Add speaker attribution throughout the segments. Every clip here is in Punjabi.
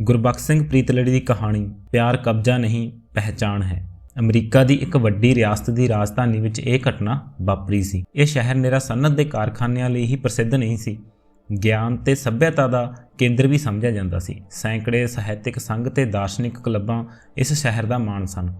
Speaker 1: ਗੁਰਬਖਸ਼ ਸਿੰਘ ਪ੍ਰੀਤਲੜੀ ਦੀ ਕਹਾਣੀ, ਪਿਆਰ ਕਬਜ਼ਾ ਨਹੀਂ, ਪਹਿਚਾਣ ਹੈ। ਅਮਰੀਕਾ ਦੀ ਇੱਕ ਵੱਡੀ ਰਿਆਸਤ ਦੀ ਰਾਜਧਾਨੀ ਵਿੱਚ ਇਹ ਘਟਨਾ ਵਾਪਰੀ ਸੀ। ਇਹ ਸ਼ਹਿਰ ਨਿਰਾ ਸਨਅਤ ਦੇ ਕਾਰਖਾਨਿਆਂ ਲਈ ਹੀ ਪ੍ਰਸਿੱਧ ਨਹੀਂ ਸੀ। ਗਿਆਨ ਤੇ ਸੱਭਿਅਤਾ ਦਾ ਕੇਂਦਰ ਵੀ ਸਮਝਿਆ ਜਾਂਦਾ ਸੀ। ਸੈਂਕੜੇ ਸਾਹਿਤਿਕ ਸੰਘ ਤੇ ਦਾਰਸ਼ਨਿਕ ਕਲੱਬਾਂ ਇਸ ਸ਼ਹਿਰ ਦਾ ਮਾਣ ਸਨ।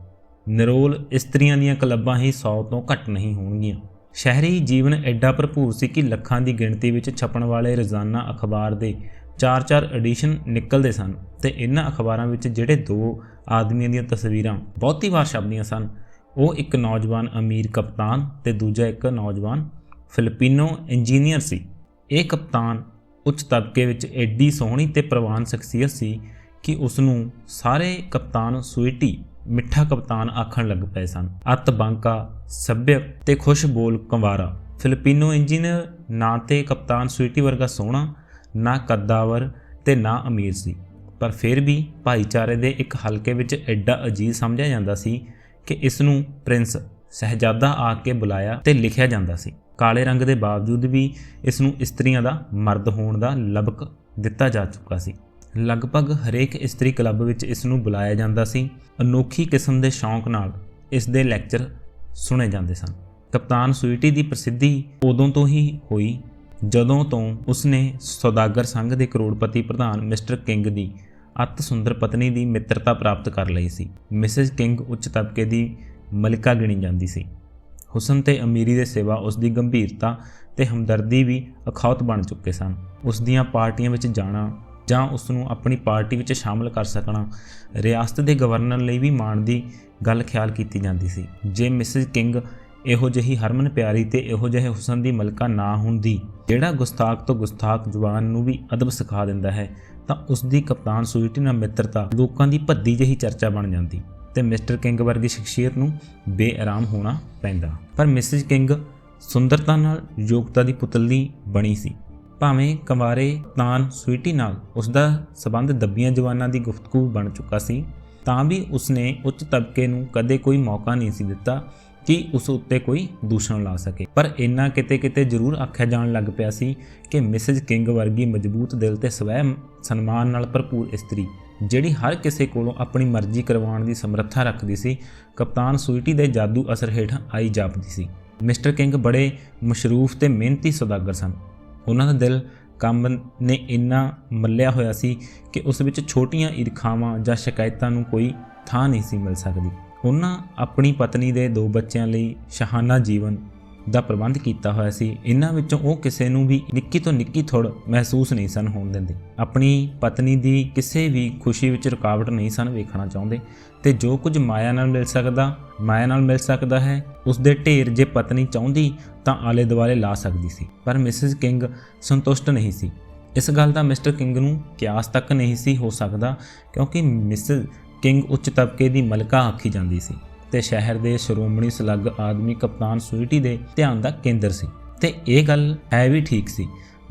Speaker 1: ਨਿਰੋਲ ਇਸਤਰੀਆਂ ਦੀਆਂ ਕਲੱਬਾਂ ਹੀ 100 ਤੋਂ ਘੱਟ ਨਹੀਂ ਹੋਣਗੀਆਂ। ਸ਼ਹਿਰੀ ਜੀਵਨ ਐਡਾ ਭਰਪੂਰ ਸੀ ਕਿ ਲੱਖਾਂ ਦੀ ਗਿਣਤੀ ਵਿੱਚ ਛਪਣ ਵਾਲੇ ਰੋਜ਼ਾਨਾ ਅਖਬਾਰ ਦੇ 4-4 ਐਡੀਸ਼ਨ ਨਿਕਲਦੇ ਸਨ ਤੇ ਇਹਨਾਂ ਅਖਬਾਰਾਂ ਵਿੱਚ ਜਿਹੜੇ ਦੋ ਆਦਮੀਆਂ ਦੀਆਂ ਤਸਵੀਰਾਂ ਬਹੁਤੀ ਵਾਰ ਛਪਦੀਆਂ ਸਨ, ਉਹ ਇੱਕ ਨੌਜਵਾਨ ਅਮੀਰ ਕਪਤਾਨ ਤੇ ਦੂਜਾ ਇੱਕ ਨੌਜਵਾਨ ਫਿਲੀਪੀਨੋ ਇੰਜੀਨੀਅਰ ਸੀ। ਇਹ ਕਪਤਾਨ ਉੱਚ ਤਬਕੇ ਵਿੱਚ ਐਡੀ ਸੋਹਣੀ ਤੇ ਪ੍ਰਵਾਨ ਸ਼ਖਸੀਅਤ ਸੀ ਕਿ ਉਸ ਨੂੰ ਸਾਰੇ ਕਪਤਾਨ ਸੁਈਟੀ ਮਿੱਠਾ ਕਪਤਾਨ ਆਖਣ ਲੱਗ ਪਏ ਸਨ। ਅਤ ਬਾਂਕਾ, ਸੱਭਿਅਕ ਤੇ ਖੁਸ਼ਬੋਲ ਕੰਵਾਰਾ, ਫਿਲੀਪੀਨੋ ਇੰਜੀਨੀਅਰ ਨਾ ਤੇ ਕਪਤਾਨ ਸੁਈਟੀ ਵਰਗਾ ਸੋਹਣਾ ਨਾ ਕੱਦਾਵਰ ਤੇ ਨਾ ਅਮੀਰ ਸੀ। ਪਰ ਫਿਰ ਵੀ ਭਾਈਚਾਰੇ ਦੇ ਇੱਕ ਹਲਕੇ ਵਿੱਚ ਐਡਾ ਅਜੀਜ਼ ਸਮਝਿਆ ਜਾਂਦਾ ਸੀ ਕਿ ਇਸ ਨੂੰ ਪ੍ਰਿੰਸ ਸਹਜਾਦਾ ਆ ਕੇ ਬੁਲਾਇਆ ਤੇ ਲਿਖਿਆ ਜਾਂਦਾ ਸੀ। ਕਾਲੇ ਰੰਗ ਦੇ ਬਾਵਜੂਦ ਵੀ ਇਸ ਨੂੰ ਇਸਤਰੀਆਂ ਦਾ ਮਰਦ ਹੋਣ ਦਾ ਲਬਕ ਦਿੱਤਾ ਜਾ ਚੁੱਕਾ ਸੀ। ਲਗਭਗ ਹਰੇਕ ਇਸਤਰੀ ਕਲੱਬ ਵਿੱਚ ਇਸ ਨੂੰ ਬੁਲਾਇਆ ਜਾਂਦਾ ਸੀ। ਅਨੋਖੀ ਕਿਸਮ ਦੇ ਸ਼ੌਂਕ ਨਾਲ ਇਸ ਦੇ ਲੈਕਚਰ ਸੁਣੇ ਜਾਂਦੇ ਸਨ। ਕਪਤਾਨ ਸੁਈਟੀ ਦੀ ਪ੍ਰਸਿੱਧੀ ਉਦੋਂ ਤੋਂ ਹੀ ਹੋਈ ਜਦੋਂ ਤੋਂ ਉਸਨੇ ਸੌਦਾਗਰ ਸੰਘ ਦੇ ਕਰੋੜਪਤੀ ਪ੍ਰਧਾਨ ਮਿਸਟਰ ਕਿੰਗ ਦੀ ਅਤ ਸੁੰਦਰ ਪਤਨੀ ਦੀ ਮਿੱਤਰਤਾ ਪ੍ਰਾਪਤ ਕਰ ਲਈ ਸੀ। ਮਿਸਿਸ ਕਿੰਗ ਉੱਚ ਤਬਕੇ ਦੀ ਮਲਿਕਾ ਗਿਣੀ ਜਾਂਦੀ ਸੀ। ਹੁਸਨ ਤੇ ਅਮੀਰੀ ਦੇ ਸਿਵਾ ਉਸ ਦੀ ਗੰਭੀਰਤਾ ਤੇ ਹਮਦਰਦੀ ਵੀ ਅਖੌਤ ਬਣ ਚੁੱਕੇ ਸਨ। ਉਸ ਦੀਆਂ ਪਾਰਟੀਆਂ ਵਿੱਚ ਜਾਣਾ ਜਾਂ ਉਸ ਨੂੰ ਆਪਣੀ ਪਾਰਟੀ ਵਿੱਚ ਸ਼ਾਮਲ ਕਰ ਸਕਣਾ, ਰਿਆਸਤ ਦੇ ਗਵਰਨਰ ਲਈ ਵੀ ਮਾਣ ਦੀ ਗੱਲ ਖਿਆਲ ਕੀਤੀ ਜਾਂਦੀ ਸੀ। ਜੇ ਮਿਸਿਸ ਕਿੰਗ ਇਹੋ ਜਿਹੀ ਹਰਮਨ ਪਿਆਰੀ ਤੇ ਇਹੋ ਜਿਹੇ ਹੁਸਨ ਦੀ ਮਲਕਾ ਨਾ ਹੁੰਦੀ। ਜਿਹੜਾ ਗੁਸਤਾਖ ਤੋਂ ਗੁਸਤਾਖ ਜਵਾਨ ਨੂੰ ਵੀ ਅਦਬ ਸਿਖਾ ਦਿੰਦਾ ਹੈ, ਤਾਂ ਉਸ ਦੀ ਕਪਤਾਨ ਸੁਈਟੀ ਨਾਲ ਮਿੱਤਰਤਾ ਲੋਕਾਂ ਦੀ ਭੱਦੀ ਜਿਹੀ ਚਰਚਾ ਬਣ ਜਾਂਦੀ ਤੇ ਮਿਸਟਰ ਕਿੰਗ ਵਰਗੀ ਸ਼ਖਸੀਅਤ ਨੂੰ ਬੇਆਰਾਮ ਹੋਣਾ ਪੈਂਦਾ। ਪਰ ਮਿਸਿਸ ਕਿੰਗ ਸੁੰਦਰਤਾ ਨਾਲ ਯੋਗਤਾ ਦੀ ਪੁਤਲੀ ਬਣੀ ਸੀ। ਭਾਵੇਂ ਕੰਵਾਰੇ ਤਾਨ ਸਵੀਟੀ ਨਾਲ ਉਸ ਦਾ ਸਬੰਧ ਦੱਬੀਆਂ ਜਵਾਨਾਂ ਦੀ ਗੁਫ਼ਤਗੂ ਬਣ ਚੁੱਕਾ ਸੀ, ਤਾਂ ਵੀ ਉਸਨੇ ਉੱਚ ਤਬਕੇ ਨੂੰ ਕਦੇ ਕੋਈ ਮੌਕਾ ਨਹੀਂ ਸੀ ਦਿੱਤਾ ਕਿ ਉਸ ਉੱਤੇ ਕੋਈ ਦੂਸ਼ਣ ਲਾ ਸਕੇ। ਪਰ ਇੰਨਾ ਕਿਤੇ ਕਿਤੇ ਜ਼ਰੂਰ ਆਖਿਆ ਜਾਣ ਲੱਗ ਪਿਆ ਸੀ ਕਿ ਮਿਸਿਸ ਕਿੰਗ ਵਰਗੀ ਮਜ਼ਬੂਤ ਦਿਲ ਤੇ ਸਵੈ ਸਨਮਾਨ ਨਾਲ ਭਰਪੂਰ ਇਸਤਰੀ, ਜਿਹੜੀ ਹਰ ਕਿਸੇ ਕੋਲੋਂ ਆਪਣੀ ਮਰਜ਼ੀ ਕਰਵਾਉਣ ਦੀ ਸਮਰੱਥਾ ਰੱਖਦੀ ਸੀ, ਕਪਤਾਨ ਸੂਈਟੀ ਦੇ ਜਾਦੂ ਅਸਰ ਹੇਠ ਆਈ ਜਾਪਦੀ ਸੀ। ਮਿਸਟਰ ਕਿੰਗ ਬੜੇ ਮਸ਼ਰੂਫ ਤੇ ਮਿਹਨਤੀ ਸੌਦਾਗਰ ਸਨ। ਉਹਨਾਂ ਦਾ ਦਿਲ ਕੰਮ ਨੇ ਇੰਨਾ ਮੱਲਿਆ ਹੋਇਆ ਸੀ ਕਿ ਉਸ ਵਿੱਚ ਛੋਟੀਆਂ ਈਰਖਾਵਾਂ ਜਾਂ ਸ਼ਿਕਾਇਤਾਂ ਨੂੰ ਕੋਈ ਥਾਂ ਨਹੀਂ ਸੀ ਮਿਲ ਸਕਦੀ। ਉਹਨਾਂ ਆਪਣੀ ਪਤਨੀ ਦੇ ਦੋ ਬੱਚਿਆਂ ਲਈ ਸ਼ਹਾਨਾ ਜੀਵਨ ਦਾ ਪ੍ਰਬੰਧ ਕੀਤਾ ਹੋਇਆ ਸੀ। ਇਹਨਾਂ ਵਿੱਚੋਂ ਉਹ ਕਿਸੇ ਨੂੰ ਵੀ ਨਿੱਕੀ ਤੋਂ ਨਿੱਕੀ ਥੋੜ ਮਹਿਸੂਸ ਨਹੀਂ ਸਨ ਹੋਣ ਦਿੰਦੇ। ਆਪਣੀ ਪਤਨੀ ਦੀ ਕਿਸੇ ਵੀ ਖੁਸ਼ੀ ਵਿੱਚ ਰੁਕਾਵਟ ਨਹੀਂ ਸਨ ਵੇਖਣਾ ਚਾਹੁੰਦੇ ਤੇ ਜੋ ਕੁਝ ਮਾਇਆ ਨਾਲ ਮਿਲ ਸਕਦਾ, ਮਾਇਆ ਨਾਲ ਮਿਲ ਸਕਦਾ ਹੈ ਉਸ ਦੇ ਢੇਰ ਜੇ ਪਤਨੀ ਚਾਹੁੰਦੀ ਤਾਂ ਆਲੇ ਦੁਆਲੇ ਲਾ ਸਕਦੀ ਸੀ। ਪਰ ਮਿਸਿਸ ਕਿੰਗ ਸੰਤੁਸ਼ਟ ਨਹੀਂ ਸੀ। ਇਸ ਗੱਲ ਦਾ ਮਿਸਟਰ ਕਿੰਗ ਨੂੰ ਕਿਆਸ ਤੱਕ ਨਹੀਂ ਸੀ ਹੋ ਸਕਦਾ ਕਿਉਂਕਿ ਮਿਸਿਸ ਕਿੰਗ ਉੱਚ ਤਬਕੇ ਦੀ ਮਲਕਾ ਆਖੀ ਜਾਂਦੀ ਸੀ ਤੇ ਸ਼ਹਿਰ ਦੇ ਸ਼੍ਰੋਮਣੀ ਸਲੱਗ ਆਦਮੀ ਕਪਤਾਨ ਸੁਈਟੀ ਦੇ ਧਿਆਨ ਦਾ ਕੇਂਦਰ ਸੀ। ਤੇ ਇਹ ਗੱਲ ਹੈ ਵੀ ਠੀਕ ਸੀ,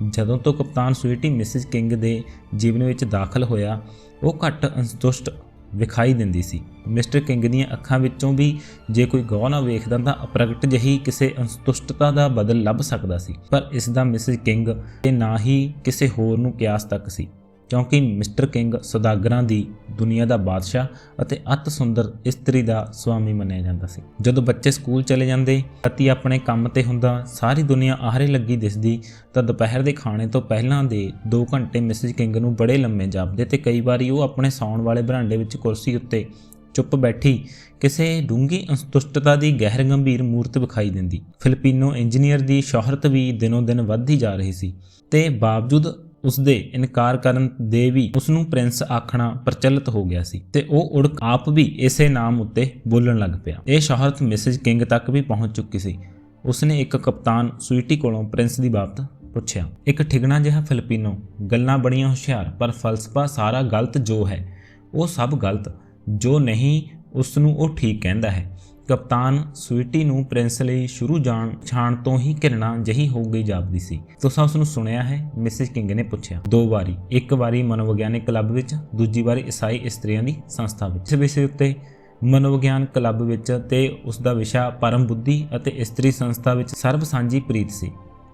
Speaker 1: ਜਦੋਂ ਤੋਂ ਕਪਤਾਨ ਸੁਈਟੀ ਮਿਸਿਸ ਕਿੰਗ ਦੇ ਜੀਵਨ ਵਿੱਚ ਦਾਖਲ ਹੋਇਆ, ਉਹ ਘੱਟ ਅੰਤੁਸ਼ਟ ਵਿਖਾਈ ਦਿੰਦੀ ਸੀ। ਮਿਸਟਰ ਕਿੰਗ ਦੀਆਂ ਅੱਖਾਂ ਵਿੱਚੋਂ ਵੀ ਜੇ ਕੋਈ ਗੌਰ ਨਾ ਵੇਖਦਾ ਤਾਂ ਅਪ੍ਰਗਟ ਜਹੀ ਕਿਸੇ ਅੰਤੁਸ਼ਟਤਾ ਦਾ ਬਦਲ ਲੱਭ ਸਕਦਾ ਸੀ। ਪਰ ਇਸ ਦਾ ਮਿਸਿਸ ਕਿੰਗ ਤੇ ਨਾ ਹੀ ਕਿਸੇ ਹੋਰ ਨੂੰ ਕਿਆਸ ਤੱਕ ਸੀ। ਕਿਉਂਕਿ ਮਿਸਟਰ ਕਿੰਗ ਸੌਦਾਗਰਾਂ ਦੀ ਦੁਨੀਆ ਦਾ ਬਾਦਸ਼ਾਹ ਅਤੇ ਅਤ ਸੁੰਦਰ ਇਸਤਰੀ ਦਾ ਸਵਾਮੀ ਮੰਨਿਆ ਜਾਂਦਾ ਸੀ। ਜਦੋਂ ਬੱਚੇ ਸਕੂਲ ਚਲੇ ਜਾਂਦੇ, ਪਤੀ ਆਪਣੇ ਕੰਮ ਤੇ ਹੁੰਦਾ, ਸਾਰੀ ਦੁਨੀਆ ਆਹਰੇ ਲੱਗੀ ਦਿਸਦੀ, ਤਾਂ ਦੁਪਹਿਰ ਦੇ ਖਾਣੇ ਤੋਂ ਪਹਿਲਾਂ ਦੇ 2 ਘੰਟੇ ਮਿਸਿਸ ਕਿੰਗ ਨੂੰ ਬੜੇ ਲੰਮੇ ਜਾਪਦੇ ਤੇ ਕਈ ਵਾਰੀ ਉਹ ਆਪਣੇ ਸੌਣ ਵਾਲੇ ਬਰਾਂਡੇ ਵਿੱਚ ਕੁਰਸੀ ਉੱਤੇ ਚੁੱਪ ਬੈਠੀ ਕਿਸੇ ਡੂੰਗੀ ਅੰਤੁਸ਼ਟਤਾ ਦੀ ਗਹਿਰ ਗੰਭੀਰ ਮੂਰਤ ਵਿਖਾਈ ਦਿੰਦੀ। ਫਿਲਪੀਨੋ ਇੰਜੀਨੀਅਰ ਦੀ ਸ਼ੋਹਰਤ ਵੀ ਦਿਨੋਂ ਦਿਨ ਵੱਧਦੀ ਜਾ ਰਹੀ ਸੀ ਤੇ ਬਾਵਜੂਦ ਉਸ ਦੇ ਇਨਕਾਰ ਕਰਨ ਦੇ ਵੀ ਉਸ ਨੂੰ ਪ੍ਰਿੰਸ ਆਖਣਾ ਪ੍ਰਚਲਿਤ ਹੋ ਗਿਆ ਸੀ ਤੇ ਉਹ ਉੜਕ ਆਪ ਵੀ ਇਸੇ ਨਾਮ ਉੱਤੇ ਬੋਲਣ ਲੱਗ ਪਿਆ। ਇਹ ਸ਼ੋਹਰਤ ਮਿਸਿਸ ਕਿੰਗ ਤੱਕ ਵੀ ਪਹੁੰਚ ਚੁੱਕੀ ਸੀ। ਉਸਨੇ ਇੱਕ ਕਪਤਾਨ ਸਵੀਟੀ ਕੋਲੋਂ ਪ੍ਰਿੰਸ ਦੀ ਬਾਬਤ ਪੁੱਛਿਆ। ਇੱਕ ਠਿਗਣਾ ਜਿਹਾ ਫਿਲਪੀਨੋ, ਗੱਲਾਂ ਬੜੀਆਂ ਹੁਸ਼ਿਆਰ, ਪਰ ਫਲਸਫਾ ਸਾਰਾ ਗਲਤ ਜੋ ਹੈ, ਉਹ ਸਭ ਗਲਤ, ਜੋ ਨਹੀਂ ਉਸ ਨੂੰ ਉਹ ਠੀਕ ਕਹਿੰਦਾ ਹੈ। ਕਪਤਾਨ ਸਵੀਟੀ ਨੂੰ ਪ੍ਰਿੰਸ ਲਈ ਸ਼ੁਰੂ ਜਾਣ ਛਾਣ ਤੋਂ ਹੀ ਘਿਰਣਾ ਜਹੀ ਹੋ ਗਈ ਜਾਪਦੀ ਸੀ। ਤੁਸੀਂ ਉਸ ਨੂੰ ਸੁਣਿਆ ਹੈ? ਮਿਸਿਸ ਕਿੰਗ ਨੇ ਪੁੱਛਿਆ। ਦੋ ਵਾਰੀ। ਇੱਕ ਵਾਰੀ ਮਨੋਵਿਗਿਆਨਿਕ ਕਲੱਬ ਵਿੱਚ, ਦੂਜੀ ਵਾਰੀ ਈਸਾਈ ਇਸਤਰੀਆਂ ਦੀ ਸੰਸਥਾ ਵਿੱਚ। ਇਸ ਵਿਸ਼ੇ ਉੱਤੇ ਮਨੋਵਿਗਿਆਨ ਕਲੱਬ ਵਿੱਚ ਤੇ ਉਸ ਦਾ ਵਿਸ਼ਾ ਪਰਮ ਬੁੱਧੀ ਅਤੇ ਇਸਤਰੀ ਸੰਸਥਾ ਵਿੱਚ ਸਰਬ ਸਾਂਝੀ ਪ੍ਰੀਤ ਸੀ।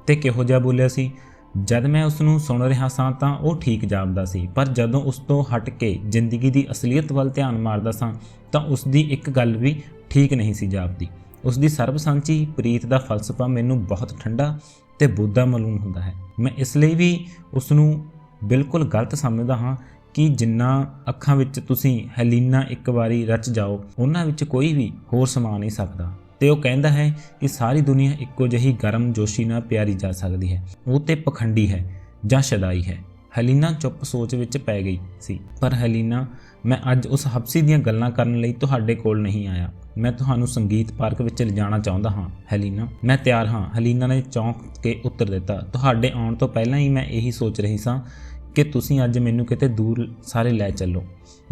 Speaker 1: ਤੇ ਕਿਹੋ ਜਿਹਾ ਬੋਲਿਆ ਸੀ? ਜਦ ਮੈਂ ਉਸ ਨੂੰ ਸੁਣ ਰਿਹਾ ਸਾਂ ਤਾਂ ਉਹ ਠੀਕ ਜਾਪਦਾ ਸੀ, ਪਰ ਜਦੋਂ ਉਸ ਤੋਂ ਹਟ ਕੇ ਜ਼ਿੰਦਗੀ ਦੀ ਅਸਲੀਅਤ ਵੱਲ ਧਿਆਨ ਮਾਰਦਾ ਸਾਂ, ਤਾਂ ਉਸ ਦੀ ਇੱਕ ਗੱਲ ਵੀ ਠੀਕ ਨਹੀਂ ਸੀ ਜਾਪਦੀ। ਉਸ ਦੀ ਸਰਬਸੰਚੀ ਪ੍ਰੀਤ ਦਾ ਫਲਸਫਾ ਮੈਨੂੰ ਬਹੁਤ ਠੰਡਾ ਤੇ ਬੁੱਧਾ ਮਾਲੂਮ ਹੁੰਦਾ ਹੈ। ਮੈਂ ਇਸ ਲਈ ਵੀ ਉਸ ਨੂੰ ਬਿਲਕੁਲ ਗਲਤ ਸਮਝਦਾ ਹਾਂ ਕਿ ਜਿੰਨਾ ਅੱਖਾਂ ਵਿੱਚ ਤੁਸੀਂ ਹੈਲੀਨਾ ਇੱਕ ਵਾਰੀ ਰਚ ਜਾਓ, ਉਹਨਾਂ ਵਿੱਚ ਕੋਈ ਵੀ ਹੋਰ ਸਮਾ ਨਹੀਂ ਸਕਦਾ। ਤੇ ਉਹ ਕਹਿੰਦਾ ਹੈ ਕਿ ਸਾਰੀ ਦੁਨੀਆ ਇੱਕੋ ਜਿਹੀ ਗਰਮ ਜੋਸ਼ੀ ਨਾਲ ਪਿਆਰੀ ਜਾ ਸਕਦੀ ਹੈ। ਉਹ ਤੇ ਪਖੰਡੀ ਹੈ ਜਾਂ ਸ਼ਦਾਈ ਹੈ। ਹਲੀਨਾ ਚੁੱਪ ਸੋਚ ਵਿੱਚ ਪੈ ਗਈ ਸੀ। ਪਰ ਹੈਲੀਨਾ, ਮੈਂ ਅੱਜ ਉਸ ਹਬਸੀ ਦੀਆਂ ਗੱਲਾਂ ਕਰਨ ਲਈ ਤੁਹਾਡੇ ਕੋਲ ਨਹੀਂ ਆਇਆ। ਮੈਂ ਤੁਹਾਨੂੰ ਸੰਗੀਤ ਪਾਰਕ ਵਿੱਚ ਲਿਜਾਣਾ ਚਾਹੁੰਦਾ ਹਾਂ। ਹੈਲੀਨਾ, ਮੈਂ ਤਿਆਰ ਹਾਂ। ਹੈਲੀਨਾ ਨੇ ਚੌਂਕ ਕੇ ਉੱਤਰ ਦਿੱਤਾ। ਤੁਹਾਡੇ ਆਉਣ ਤੋਂ ਪਹਿਲਾਂ ਹੀ ਮੈਂ ਇਹੀ ਸੋਚ ਰਹੀ ਸਾਂ ਕਿ ਤੁਸੀਂ ਅੱਜ ਮੈਨੂੰ ਕਿਤੇ ਦੂਰ ਸਾਰੇ ਲੈ ਚੱਲੋ।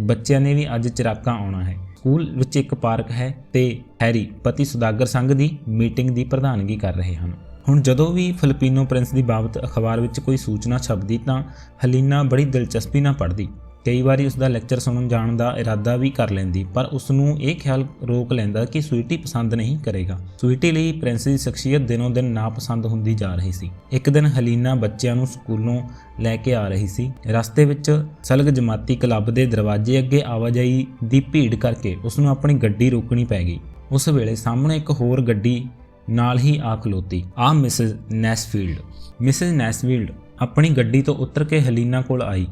Speaker 1: ਬੱਚਿਆਂ ਨੇ ਵੀ ਅੱਜ ਚਿਰਾਕਾਂ ਆਉਣਾ ਹੈ। ਸਕੂਲ ਵਿੱਚ ਇੱਕ ਪਾਰਕ ਹੈ ਤੇ ਹੈਰੀ ਪਤੀ ਸੁਦਾਗਰ ਸੰਘ ਦੀ ਮੀਟਿੰਗ ਦੀ ਪ੍ਰਧਾਨਗੀ ਕਰ ਰਹੇ ਹਨ। ਹੁਣ ਜਦੋਂ ਵੀ ਫਿਲੀਪੀਨੋ ਪ੍ਰਿੰਸ ਦੀ ਬਾਬਤ ਅਖਬਾਰ ਵਿੱਚ ਕੋਈ ਸੂਚਨਾ ਛਪਦੀ ਤਾਂ ਹਲੀਨਾ ਬੜੀ ਦਿਲਚਸਪੀ ਨਾਲ ਪੜ੍ਹਦੀ। ਕਈ ਵਾਰੀ ਉਸ ਦਾ ਲੈਕਚਰ ਸੁਣਨ ਜਾਣ ਦਾ ਇਰਾਦਾ ਵੀ ਕਰ ਲੈਂਦੀ, ਪਰ ਉਸ ਨੂੰ ਇਹ ਖਿਆਲ ਰੋਕ ਲੈਂਦਾ ਕਿ ਸਵੀਟੀ ਪਸੰਦ ਨਹੀਂ ਕਰੇਗਾ। ਸਵੀਟੀ ਲਈ ਪ੍ਰਿੰਸ ਦੀ ਸ਼ਖਸੀਅਤ ਦਿਨੋਂ ਦਿਨ ਨਾਪਸੰਦ ਹੁੰਦੀ ਜਾ ਰਹੀ ਸੀ। ਇੱਕ ਦਿਨ ਹਲੀਨਾ ਬੱਚਿਆਂ ਨੂੰ ਸਕੂਲੋਂ ਲੈ ਕੇ ਆ ਰਹੀ ਸੀ। ਰਸਤੇ ਵਿੱਚ ਸਲਗ ਜਮਾਤੀ ਕਲੱਬ ਦੇ ਦਰਵਾਜ਼ੇ ਅੱਗੇ ਆਵਾਜਾਈ ਦੀ ਭੀੜ ਕਰਕੇ ਉਸ ਨੂੰ ਆਪਣੀ ਗੱਡੀ ਰੋਕਣੀ ਪੈ ਗਈ। ਉਸ ਵੇਲੇ ਸਾਹਮਣੇ ਇੱਕ ਹੋਰ ਗੱਡੀ ਨਾਲ ਹੀ ਆ ਖਲੋਤੀ। ਆ ਮਿਸਿਸ ਨੈਸਫੀਲਡ। ਮਿਸਿਸ ਨੈਸਫੀਲਡ ਆਪਣੀ ਗੱਡੀ ਤੋਂ ਉਤਰ ਕੇ ਹਲੀਨਾ ਕੋਲ ਆਈ।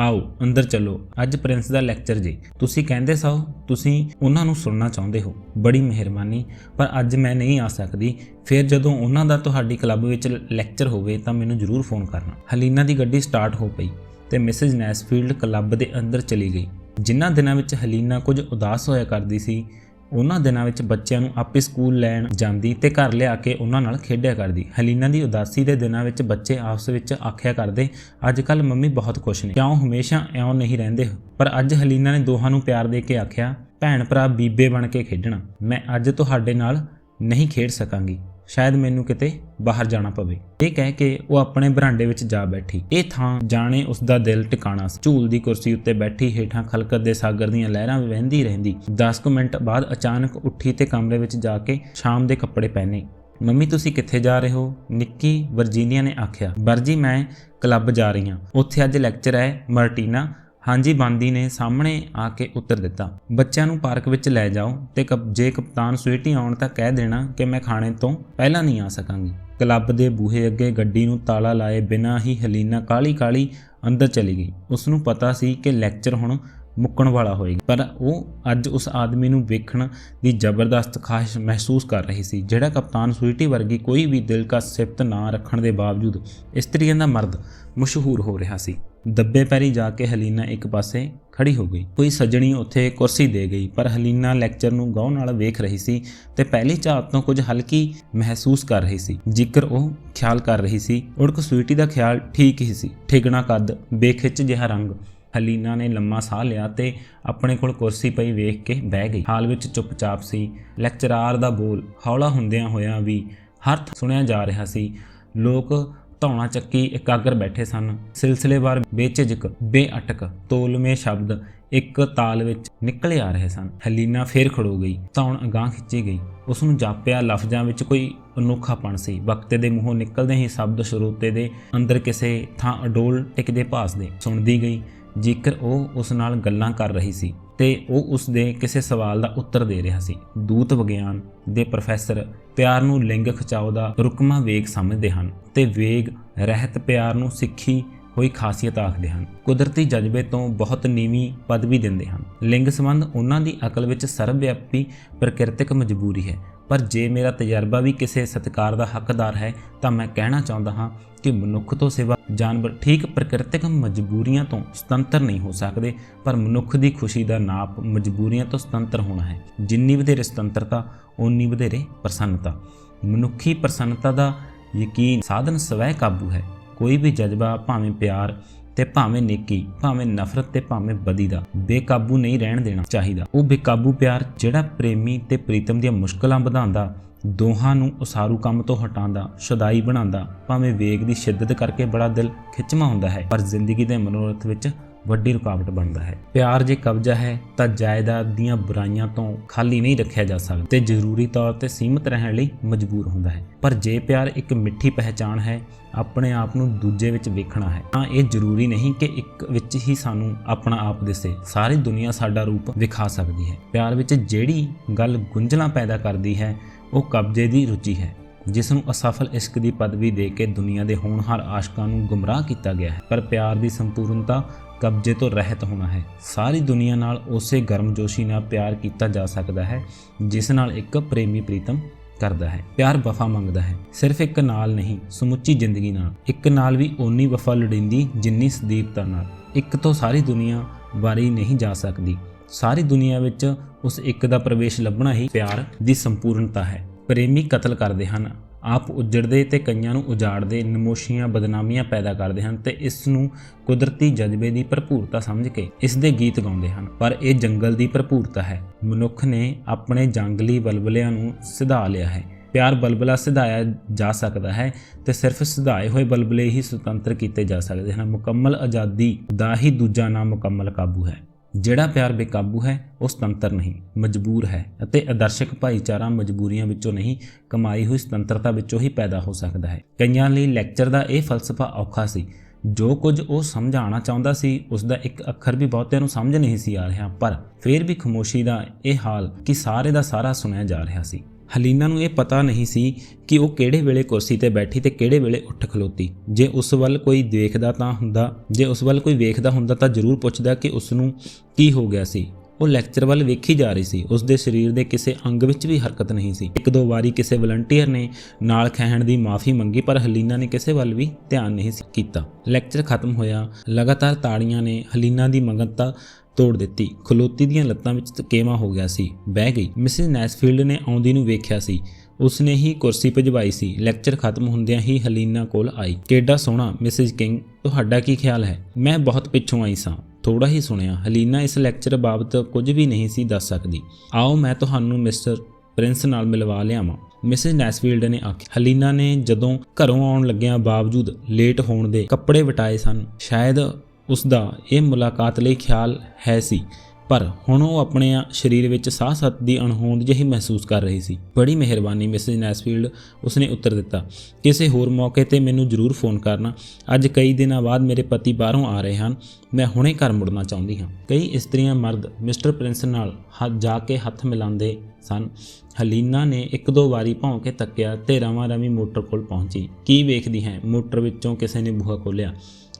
Speaker 1: ਆਓ, ਅੰਦਰ ਚਲੋ। ਅੱਜ ਪ੍ਰਿੰਸ ਦਾ ਲੈਕਚਰ ਜੀ। ਤੁਸੀਂ ਕਹਿੰਦੇ ਸੋ ਤੁਸੀਂ ਉਹਨਾਂ ਨੂੰ ਸੁਣਨਾ ਚਾਹੁੰਦੇ ਹੋ। ਬੜੀ ਮਿਹਰਬਾਨੀ। ਪਰ ਅੱਜ ਮੈਂ ਨਹੀਂ ਆ ਸਕਦੀ। ਫਿਰ ਜਦੋਂ ਉਹਨਾਂ ਦਾ ਤੁਹਾਡੀ ਕਲੱਬ ਵਿੱਚ ਲੈਕਚਰ ਹੋਵੇ, ਤਾਂ ਮੈਨੂੰ ਜ਼ਰੂਰ ਫੋਨ ਕਰਨਾ। ਹਲੀਨਾ ਦੀ ਗੱਡੀ ਸਟਾਰਟ ਹੋ ਪਈ ਤੇ ਮਿਸਿਸ ਨੈਸਫੀਲਡ ਕਲੱਬ ਦੇ ਅੰਦਰ ਚਲੀ ਗਈ। ਜਿਨ੍ਹਾਂ ਦਿਨਾਂ ਵਿੱਚ ਹਲੀਨਾ ਕੁਝ ਉਦਾਸ ਹੋਇਆ ਕਰਦੀ ਸੀ ਉਹਨਾਂ ਦਿਨਾਂ ਵਿੱਚ ਬੱਚਿਆਂ ਨੂੰ ਆਪੇ ਸਕੂਲ ਲੈਣ ਜਾਂਦੀ ਤੇ ਘਰ ਲਿਆ ਕੇ ਉਹਨਾਂ ਨਾਲ ਖੇਡਿਆ ਕਰਦੀ। ਹਲੀਨਾ ਦੀ ਉਦਾਸੀ ਦੇ ਦਿਨਾਂ ਵਿੱਚ ਬੱਚੇ ਆਪਸ ਵਿੱਚ ਆਖਿਆ ਕਰਦੇ, ਅੱਜ ਕੱਲ ਮੰਮੀ ਬਹੁਤ ਖੁਸ਼ ਨੇ। ਕਿਉਂ ਹਮੇਸ਼ਾ ਇਉਂ ਨਹੀਂ ਰਹਿੰਦੇ? ਪਰ ਅੱਜ ਹਲੀਨਾ ਨੇ ਦੋਹਾਂ ਨੂੰ ਪਿਆਰ ਦੇ ਕੇ ਆਖਿਆ, ਭੈਣ ਭਰਾ ਬੀਬੇ ਬਣ ਕੇ ਖੇਡਣਾ। ਮੈਂ ਅੱਜ ਤੁਹਾਡੇ ਨਾਲ ਨਹੀਂ ਖੇਡ ਸਕਾਂਗੀ। ਸ਼ਾਇਦ ਮੈਨੂੰ ਕਿਤੇ ਬਾਹਰ ਜਾਣਾ ਪਵੇ। ਇਹ ਕਹਿ ਕੇ ਉਹ ਆਪਣੇ ਬਰਾਂਡੇ ਵਿੱਚ ਜਾ ਬੈਠੀ। ਇਹ ਥਾਂ ਜਾਣੇ ਉਸ ਦਾ ਦਿਲ ਟਿਕਾਣਾ ਸੀ। ਝੂਲ ਦੀ ਕੁਰਸੀ ਉੱਤੇ ਬੈਠੀ ਹੇਠਾਂ ਖਲਕਤ ਦੇ ਸਾਗਰ ਦੀਆਂ ਲਹਿਰਾਂ ਵਹਿੰਦੀ ਰਹਿੰਦੀ। 10 ਕੁ ਮਿੰਟ ਬਾਅਦ ਅਚਾਨਕ ਉੱਠੀ ਤੇ ਕਮਰੇ ਵਿੱਚ ਜਾ ਕੇ ਸ਼ਾਮ ਦੇ ਕੱਪੜੇ ਪਹਿਨੇ। ਮੰਮੀ, ਤੁਸੀਂ ਕਿੱਥੇ ਜਾ ਰਹੇ ਹੋ? ਨਿੱਕੀ ਵਰਜੀਨੀਆ ਨੇ ਆਖਿਆ। ਵਰਜੀ, ਮੈਂ ਕਲੱਬ ਜਾ ਰਹੀ ਹਾਂ। ਉੱਥੇ ਅੱਜ ਲੈਕਚਰ ਹੈ ਮਾਰਟੀਨਾ ਹਾਂਜੀ, ਬਾਂਦੀ ਨੇ ਸਾਹਮਣੇ ਆ ਕੇ ਉੱਤਰ ਦਿੱਤਾ। ਬੱਚਿਆਂ ਨੂੰ ਪਾਰਕ ਵਿੱਚ ਲੈ ਜਾਓ ਤੇ ਕਪ- ਜੇ ਕਪਤਾਨ ਸਵੀਟੀ ਆਉਣ ਤਾਂ ਕਹਿ ਦੇਣਾ ਕਿ ਮੈਂ ਖਾਣੇ ਤੋਂ ਪਹਿਲਾਂ ਨਹੀਂ ਆ ਸਕਾਂਗੀ। ਕਲੱਬ ਦੇ ਬੂਹੇ ਅੱਗੇ ਗੱਡੀ ਨੂੰ ਤਾਲਾ ਲਾਏ ਬਿਨਾਂ ਹੀ ਹਲੀਨਾ ਕਾਲੀ ਕਾਲੀ ਅੰਦਰ ਚਲੀ ਗਈ। ਉਸ ਨੂੰ ਪਤਾ ਸੀ ਕਿ ਲੈਕਚਰ ਹੁਣ ਮੁੱਕਣ ਵਾਲਾ ਹੋਏਗਾ। ਪਰ ਉਹ ਅੱਜ ਉਸ ਆਦਮੀ ਨੂੰ ਵੇਖਣ ਦੀ ਜ਼ਬਰਦਸਤ ਖਾਹਿਸ਼ ਮਹਿਸੂਸ ਕਰ ਰਹੀ ਸੀ, ਜਿਹੜਾ ਕਪਤਾਨ ਸਵੀਟੀ ਵਰਗੀ ਕੋਈ ਵੀ ਦਿਲਕਾ ਸਿਫਤ ਨਾ ਰੱਖਣ ਦੇ ਬਾਵਜੂਦ ਇਸਤਰੀਆਂ ਦਾ ਮਰਦ ਮਸ਼ਹੂਰ ਹੋ ਰਿਹਾ ਸੀ। ਦੱਬੇ ਪੈਰੀ ਜਾ ਕੇ ਹਲੀਨਾ ਇੱਕ ਪਾਸੇ ਖੜੀ ਹੋ ਗਈ। ਕੋਈ ਸੱਜਣੀ ਉੱਥੇ ਕੁਰਸੀ ਦੇ ਗਈ, ਪਰ ਹਲੀਨਾ ਲੈਕਚਰ ਨੂੰ ਗੌਰ ਨਾਲ ਵੇਖ ਰਹੀ ਸੀ ਤੇ ਪਹਿਲੀ ਝਾਤ ਤੋਂ ਕੁਝ ਹਲਕੀ ਮਹਿਸੂਸ ਕਰ ਰਹੀ ਸੀ। ਜ਼ਿਕਰ ਉਹ ਖਿਆਲ ਕਰ ਰਹੀ ਸੀ, ਉੜਕ ਸਵੀਟੀ ਦਾ ਖਿਆਲ ਠੀਕ ਹੀ ਸੀ। ਠਿਗਣਾ ਕੱਦ ਬੇਖਿੱਚ ਜਿਹਾ ਰੰਗ ਹਲੀਨਾ ਨੇ ਲੰਮਾ ਸਾਹ ਲਿਆ ਤੇ ਆਪਣੇ ਕੋਲ ਕੁਰਸੀ ਪਈ ਵੇਖ ਕੇ ਬਹਿ ਗਈ। ਹਾਲ ਵਿੱਚ ਚੁੱਪਚਾਪ ਸੀ। ਲੈਕਚਰਾਰ ਦਾ ਬੋਲ ਹੌਲਾ ਹੁੰਦਿਆਂ ਹੋਇਆਂ ਵੀ ਹਰਥ ਸੁਣਿਆ ਜਾ ਰਿਹਾ ਸੀ। ਲੋਕ ਧੌਣਾ ਚੱਕੀ ਇਕਾਗਰ ਬੈਠੇ ਸਨ। ਸਿਲਸਿਲੇਵਾਰ ਬੇਚਿਜਕ ਬੇਅਟਕ, ਤੋਲਮੇ ਸ਼ਬਦ ਇੱਕ ਤਾਲ ਵਿੱਚ ਨਿਕਲੇ ਆ ਰਹੇ ਸਨ। ਹਲੀਨਾ ਫੇਰ ਖੜੋ ਗਈ। ਧੌਣ ਅਗਾਂਹ ਖਿੱਚੀ ਗਈ। ਉਸ ਨੂੰ ਜਾਪਿਆ ਲਫ਼ਜ਼ਾਂ ਵਿੱਚ ਕੋਈ ਅਨੋਖਾਪਣ ਸੀ। ਵਕਤੇ ਦੇ ਮੂੰਹੋਂ ਨਿਕਲਦੇ ਹੀ ਸ਼ਬਦ ਸਰੋਤੇ ਦੇ ਅੰਦਰ ਕਿਸੇ ਥਾਂ ਅਡੋਲ ਟਿਕਦੇ ਭਾਸਦੇ। ਸੁਣਦੀ ਗਈ ਜੇਕਰ ਉਹ ਉਸ ਨਾਲ ਗੱਲਾਂ ਕਰ ਰਹੀ ਸੀ ਤੇ ਉਹ ਉਸ ਦੇ ਕਿਸੇ ਸਵਾਲ ਦਾ ਉੱਤਰ ਦੇ ਰਿਹਾ ਸੀ। ਦੂਤ ਵਿਗਿਆਨ ਦੇ ਪ੍ਰੋਫੈਸਰ ਪਿਆਰ ਨੂੰ ਲਿੰਗ ਖਿਚਾਓ ਦਾ ਰੁਕਮਾ ਵੇਗ ਸਮਝਦੇ ਹਨ ਤੇ ਵੇਗ, ਰਹਿਤ ਪਿਆਰ ਨੂੰ ਸਿੱਖੀ ਹੋਈ ਖਾਸੀਅਤ ਆਖਦੇ ਹਨ। ਕੁਦਰਤੀ ਜਜ਼ਬੇ ਤੋਂ ਬਹੁਤ ਨੀਵੀਂ ਪਦਵੀ ਦਿੰਦੇ ਹਨ। ਲਿੰਗ ਸੰਬੰਧ ਉਹਨਾਂ ਦੀ ਅਕਲ ਵਿੱਚ ਸਰਵਵਿਆਪੀ, ਪ੍ਰਕਿਰਤਿਕ ਮਜਬੂਰੀ ਹੈ। ਪਰ ਜੇ ਮੇਰਾ ਤਜਰਬਾ ਵੀ ਕਿਸੇ ਸਤਿਕਾਰ ਦਾ ਹੱਕਦਾਰ ਹੈ, ਤਾਂ ਮੈਂ ਕਹਿਣਾ ਚਾਹੁੰਦਾ ਹਾਂ ਕਿ ਮਨੁੱਖ ਤੋਂ ਸਿਵਾ ਜਾਨਵਰ ਠੀਕ ਪ੍ਰਕਿਰਤਿਕ ਮਜਬੂਰੀਆਂ ਤੋਂ ਸੁਤੰਤਰ ਨਹੀਂ ਹੋ ਸਕਦੇ, ਪਰ ਮਨੁੱਖ ਦੀ ਖੁਸ਼ੀ ਦਾ ਨਾਪ ਮਜਬੂਰੀਆਂ ਤੋਂ ਸੁਤੰਤਰ ਹੋਣਾ ਹੈ। ਜਿੰਨੀ ਵਧੇਰੇ ਸੁਤੰਤਰਤਾ, ਓਨੀ ਵਧੇਰੇ ਪ੍ਰਸੰਨਤਾ। ਮਨੁੱਖੀ ਪ੍ਰਸੰਨਤਾ ਦਾ ਯਕੀਨ ਸਾਧਨ ਸਵੈ ਕਾਬੂ ਹੈ। ਕੋਈ ਵੀ ਜਜ਼ਬਾ, ਭਾਵੇਂ ਪਿਆਰ ਤੇ ਭਾਵੇਂ ਨੇਕੀ, ਭਾਵੇਂ ਨਫ਼ਰਤ ਤੇ ਭਾਵੇਂ ਬਦੀ ਦਾ, ਬੇਕਾਬੂ ਨਹੀਂ ਰਹਿਣ ਦੇਣਾ ਚਾਹੀਦਾ। ਉਹ ਬੇਕਾਬੂ ਪਿਆਰ ਜਿਹੜਾ ਪ੍ਰੇਮੀ ਤੇ ਪ੍ਰੀਤਮ ਦੀਆਂ ਮੁਸ਼ਕਲਾਂ ਵਧਾਉਂਦਾ, ਦੋਹਾਂ ਨੂੰ ਉਸਾਰੂ ਕੰਮ ਤੋਂ ਹਟਾਉਂਦਾ, ਸ਼ੁਦਾਈ ਬਣਾਉਂਦਾ, ਭਾਵੇਂ ਵੇਗ ਦੀ ਸ਼ਿੱਦਤ ਕਰਕੇ ਬੜਾ ਦਿਲ ਖਿੱਚਵਾਂ ਹੁੰਦਾ ਹੈ। ਪਰ ਜ਼ਿੰਦਗੀ ਦੇ ਮਨੋਰਥ ਵਿੱਚ ਵੱਡੀ ਰੁਕਾਵਟ ਬਣਦਾ ਹੈ। ਪਿਆਰ ਜੇ ਕਬਜ਼ਾ ਹੈ, ਤਾਂ ਜਾਇਦਾਦ ਦੀਆਂ ਬੁਰਾਈਆਂ ਤੋਂ ਖਾਲੀ ਨਹੀਂ ਰੱਖਿਆ ਜਾ ਸਕਦਾ ਤੇ ਜ਼ਰੂਰੀ ਤੌਰ ਤੇ ਸੀਮਿਤ ਰਹਿਣ ਲਈ ਮਜਬੂਰ ਹੁੰਦਾ ਹੈ। ਪਰ ਜੇ ਪਿਆਰ ਇੱਕ ਮਿੱਠੀ ਪਹਿਚਾਣ ਹੈ, ਆਪਣੇ ਆਪ ਨੂੰ ਦੂਜੇ ਵਿੱਚ ਵੇਖਣਾ ਹੈ, ਤਾਂ ਇਹ ਜ਼ਰੂਰੀ ਨਹੀਂ ਕਿ ਇੱਕ ਵਿੱਚ ਹੀ ਸਾਨੂੰ ਆਪਣਾ ਆਪ ਦਿਸੇ। ਸਾਰੀ ਦੁਨੀਆ ਸਾਡਾ ਰੂਪ ਵਿਖਾ ਸਕਦੀ ਹੈ। ਪਿਆਰ ਵਿੱਚ ਜਿਹੜੀ ਗੱਲ ਗੁੰਝਲਾਂ ਪੈਦਾ ਕਰਦੀ ਹੈ, ਉਹ ਕਬਜ਼ੇ ਦੀ ਰੁਚੀ ਹੈ, ਜਿਸ ਨੂੰ ਅਸਫਲ ਇਸ਼ਕ ਦੀ ਪਦਵੀ ਦੇ ਕੇ ਦੁਨੀਆ ਦੇ ਹੋਣਹਾਰ ਆਸ਼ਕਾਂ ਨੂੰ ਗੁੰਮਰਾਹ ਕੀਤਾ ਗਿਆ ਹੈ। ਪਰ ਪਿਆਰ ਦੀ ਸੰਪੂਰਨਤਾ ਕਬਜ਼ੇ ਤੋਂ ਰਹਿਤ ਹੋਣਾ ਹੈ। ਸਾਰੀ ਦੁਨੀਆ ਨਾਲ ਉਸੇ ਗਰਮਜੋਸ਼ੀ ਨਾਲ ਪਿਆਰ ਕੀਤਾ ਜਾ ਸਕਦਾ ਹੈ, ਜਿਸ ਨਾਲ ਇੱਕ ਪ੍ਰੇਮੀ ਪ੍ਰੀਤਮ ਕਰਦਾ ਹੈ। ਪਿਆਰ ਵਫਾ ਮੰਗਦਾ ਹੈ। ਸਿਰਫ ਇੱਕ ਨਾਲ ਨਹੀਂ, ਸਮੁੱਚੀ ਜ਼ਿੰਦਗੀ ਨਾਲ। ਇੱਕ ਨਾਲ ਵੀ ਓਨੀ ਵਫਾ ਲੋੜੀਂਦੀ ਜਿੰਨੀ ਸਦੀਪਤਾ ਨਾਲ। ਇੱਕ ਤੋਂ ਸਾਰੀ ਦੁਨੀਆ ਵਾਰੀ ਨਹੀਂ ਜਾ ਸਕਦੀ। ਸਾਰੀ ਦੁਨੀਆ ਵਿੱਚ ਉਸ ਇੱਕ ਦਾ ਪ੍ਰਵੇਸ਼ ਲੱਭਣਾ ਹੀ ਪਿਆਰ ਦੀ ਸੰਪੂਰਨਤਾ ਹੈ। ਪ੍ਰੇਮੀ ਕਤਲ ਕਰਦੇ ਹਨ। ਆਪ ਉਜੜਦੇ ਤੇ ਕਈਆਂ ਨੂੰ ਉਜਾੜਦੇ ਨਮੋਸ਼ੀਆਂ ਬਦਨਾਮੀਆਂ ਪੈਦਾ ਕਰਦੇ ਹਨ ਤੇ ਇਸ ਨੂੰ ਕੁਦਰਤੀ ਜਜ਼ਬੇ ਦੀ ਭਰਪੂਰਤਾ ਸਮਝ ਕੇ ਇਸ ਦੇ ਗੀਤ ਗਾਉਂਦੇ ਹਨ। ਪਰ ਇਹ ਜੰਗਲ ਦੀ ਭਰਪੂਰਤਾ ਹੈ। ਮਨੁੱਖ ਨੇ ਆਪਣੇ ਜੰਗਲੀ ਬਲਬਲਿਆਂ ਨੂੰ ਸਿਧਾ ਲਿਆ ਹੈ। ਪਿਆਰ ਬਲਬਲਾ ਸਿਧਾਇਆ ਜਾ ਸਕਦਾ ਹੈ ਤੇ ਸਿਰਫ ਸਿਧਾਏ ਹੋਏ ਬਲਬਲੇ ਹੀ ਸੁਤੰਤਰ ਕੀਤੇ ਜਾ ਸਕਦੇ ਹਨ। ਮੁਕੰਮਲ ਆਜ਼ਾਦੀ ਦਾ ਹੀ ਦੂਜਾ ਨਾਮ ਮੁਕੰਮਲ ਕਾਬੂ ਹੈ। ਜਿਹੜਾ ਪਿਆਰ ਬੇਕਾਬੂ ਹੈ, ਉਹ ਸੁਤੰਤਰ ਨਹੀਂ, ਮਜਬੂਰ ਹੈ ਅਤੇ ਆਦਰਸ਼ਕ ਭਾਈਚਾਰਾ ਮਜਬੂਰੀਆਂ ਵਿੱਚੋਂ ਨਹੀਂ, ਕਮਾਈ ਹੋਈ ਸੁਤੰਤਰਤਾ ਵਿੱਚੋਂ ਹੀ ਪੈਦਾ ਹੋ ਸਕਦਾ ਹੈ। ਕਈਆਂ ਲਈ ਲੈਕਚਰ ਦਾ ਇਹ ਫਲਸਫਾ ਔਖਾ ਸੀ। ਜੋ ਕੁਝ ਉਹ ਸਮਝਾਉਣਾ ਚਾਹੁੰਦਾ ਸੀ, ਉਸ ਦਾ ਇੱਕ ਅੱਖਰ ਵੀ ਬਹੁਤਿਆਂ ਨੂੰ ਸਮਝ ਨਹੀਂ ਸੀ ਆ ਰਿਹਾ, ਪਰ ਫਿਰ ਵੀ ਖਮੋਸ਼ੀ ਦਾ ਇਹ ਹਾਲ ਕਿ ਸਾਰੇ ਦਾ ਸਾਰਾ ਸੁਣਿਆ ਜਾ ਰਿਹਾ ਸੀ। ਹਲੀਨਾ ਨੂੰ ਇਹ ਪਤਾ ਨਹੀਂ ਸੀ ਕਿ ਉਹ ਕਿਹੜੇ ਵੇਲੇ ਕੁਰਸੀ ਤੇ ਬੈਠੀ ਤੇ ਕਿਹੜੇ ਵੇਲੇ ਉੱਠ ਖਲੋਤੀ। ਜੇ ਉਸ ਵੱਲ ਕੋਈ ਦੇਖਦਾ ਤਾਂ ਹੁੰਦਾ, ਜੇ ਉਸ ਵੱਲ ਕੋਈ ਵੇਖਦਾ ਹੁੰਦਾ ਤਾਂ ਜ਼ਰੂਰ ਪੁੱਛਦਾ ਕਿ ਉਸ ਨੂੰ ਕੀ ਹੋ ਗਿਆ ਸੀ। ਉਹ ਲੈਕਚਰ ਵੱਲ ਵੇਖੀ ਜਾ ਰਹੀ ਸੀ। ਉਸ ਦੇ ਸਰੀਰ ਦੇ ਕਿਸੇ ਅੰਗ ਵਿੱਚ ਵੀ ਹਰਕਤ ਨਹੀਂ ਸੀ। ਇੱਕ ਦੋ ਵਾਰੀ ਕਿਸੇ ਵਲੰਟੀਅਰ ਨੇ ਨਾਲ ਖਹਿਣ ਦੀ ਮਾਫੀ ਮੰਗੀ, ਪਰ ਹਲੀਨਾ ਨੇ ਕਿਸੇ ਵੱਲ ਵੀ ਧਿਆਨ ਨਹੀਂ ਸੀ ਕੀਤਾ। ਲੈਕਚਰ ਖਤਮ ਹੋਇਆ। ਲਗਾਤਾਰ ਤਾੜੀਆਂ ਨੇ ਹਲੀਨਾ ਦੀ ਮੰਗਤਾ ਤੋੜ ਦਿੱਤੀ। ਖਲੋਤੀ ਦੀਆਂ ਲੱਤਾਂ ਵਿੱਚ ਤਕੇਵਾ ਹੋ ਗਿਆ ਸੀ। ਬਹਿ ਗਈ। ਮਿਸਿਸ ਨੈਸਫੀਲਡ ਨੇ ਆਉਂਦੀ ਨੂੰ ਵੇਖਿਆ ਸੀ। ਉਸਨੇ ਹੀ ਕੁਰਸੀ ਭਜਵਾਈ ਸੀ। ਲੈਕਚਰ ਖਤਮ ਹੁੰਦਿਆਂ ਹੀ ਹਲੀਨਾ ਕੋਲ ਆਈ। ਕਿੱਡਾ ਸੋਹਣਾ ਮਿਸਿਸ ਕਿੰਗ, ਤੁਹਾਡਾ ਕੀ ਖਿਆਲ ਹੈ? ਮੈਂ ਬਹੁਤ ਪਿੱਛੋਂ ਆਈ ਸਾਂ। ਥੋੜਾ ਹੀ ਸੁਣਿਆ। ਹਲੀਨਾ ਇਸ ਲੈਕਚਰ ਬਾਬਤ ਕੁਝ ਵੀ ਨਹੀਂ ਸੀ ਦੱਸ ਸਕਦੀ। ਆਓ ਮੈਂ ਤੁਹਾਨੂੰ ਮਿਸਟਰ ਪ੍ਰਿੰਸ ਨਾਲ ਮਿਲਵਾ ਲਿਆਵਾਂ। ਮਿਸਿਸ ਨੈਸਫੀਲਡ ਨੇ ਆਖਿਆ। ਹਲੀਨਾ ਨੇ ਜਦੋਂ ਘਰੋਂ ਆਉਣ ਲੱਗਿਆਂ ਬਾਵਜੂਦ ਲੇਟ ਹੋਣ ਦੇ ਕੱਪੜੇ ਵਟਾਏ ਸਨ। ਸ਼ਾਇਦ ਉਸ ਦਾ ਇਹ ਮੁਲਾਕਾਤ ਲਈ ਖਿਆਲ ਹੈ ਸੀ, ਪਰ ਹੁਣ ਉਹ ਆਪਣੇ ਸਰੀਰ ਵਿੱਚ ਸਾਹ ਸੱਤ ਦੀ ਅਣਹੋਂਦ ਜਿਹੀ ਮਹਿਸੂਸ ਕਰ ਰਹੀ ਸੀ। ਬੜੀ ਮਿਹਰਬਾਨੀ, ਮਿਸਿਸ ਨੈਸਫੀਲਡ, ਉਸਨੇ ਉੱਤਰ ਦਿੱਤਾ। ਕਿਸੇ ਹੋਰ ਮੌਕੇ ਤੇ ਮੈਨੂੰ ਜ਼ਰੂਰ ਫੋਨ ਕਰਨਾ। ਅੱਜ ਕਈ ਦਿਨਾਂ ਬਾਅਦ ਮੇਰੇ ਪਤੀ ਬਾਹਰੋਂ ਆ ਰਹੇ ਹਨ। ਮੈਂ ਹੁਣੇ ਘਰ ਮੁੜਨਾ ਚਾਹੁੰਦੀ ਹਾਂ। ਕਈ ਇਸਤਰੀਆਂ ਮਰਦ ਮਿਸਟਰ ਪ੍ਰਿੰਸ ਨਾਲ ਹੱਥ ਜਾ ਕੇ ਹੱਥ ਮਿਲਾਉਂਦੇ ਸਨ। ਹਲੀਨਾ ਨੇ ਇੱਕ ਦੋ ਵਾਰੀ ਭੌਂ ਕੇ ਤੱਕਿਆ ਤੇ ਰਵਾਂ ਰਵੀ ਮੋਟਰ ਕੋਲ ਪਹੁੰਚੀ। ਕੀ ਵੇਖਦੀ ਹੈ? ਮੋਟਰ ਵਿੱਚੋਂ ਕਿਸੇ ਨੇ ਬੂਹਾ ਖੋਲ੍ਹਿਆ।